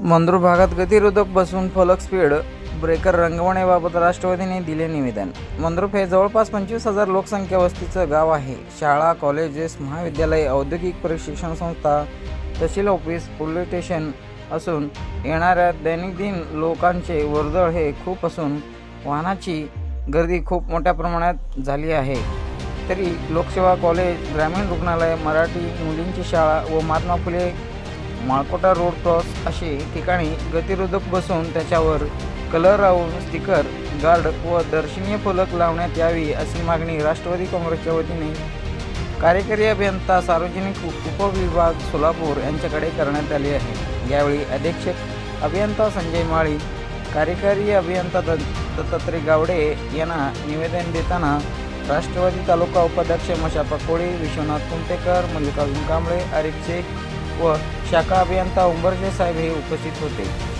मंदूर भागात गतिरोधक बसून फलक स्पीड ब्रेकर रंगवण्याबाबत राष्ट्रवादीने दिले निवेदन. मंद्रुप हे जवळपास पंचवीस हजार लोकसंख्या वस्तीचं गाव आहे. शाळा कॉलेजेस महाविद्यालय औद्योगिक प्रशिक्षण संस्था तहसील ऑफिस पोलीस स्टेशन असून येणाऱ्या दैनंदिन लोकांचे वर्दळ हे खूप असून वाहनाची गर्दी खूप मोठ्या प्रमाणात झाली आहे. तरी लोकसेवा कॉलेज ग्रामीण रुग्णालय मराठी मुलींची शाळा व महात्मा फुले माळकोटा रोड क्रॉस अशी ठिकाणी गतिरोधक बसून त्याच्यावर कलर राहून स्टिकर गार्ड व दर्शनीय फलक लावण्यात यावी अशी मागणी राष्ट्रवादी काँग्रेसच्या वतीने कार्यकारी अभियंता सार्वजनिक उपविभाग सोलापूर यांच्याकडे करण्यात आली आहे. यावेळी अधीक्षक अभियंता संजय माळी कार्यकारी अभियंता दत्त- दत्तात्रय गावडे यांना निवेदन देताना राष्ट्रवादी तालुका उपाध्यक्ष मशापा कोळी विश्वनाथ कुंटेकर मल्लिकार्जुन कांबळे आरिफ शेख व शाखा अभियंता उंबरजे साहेब हे उपस्थित होते.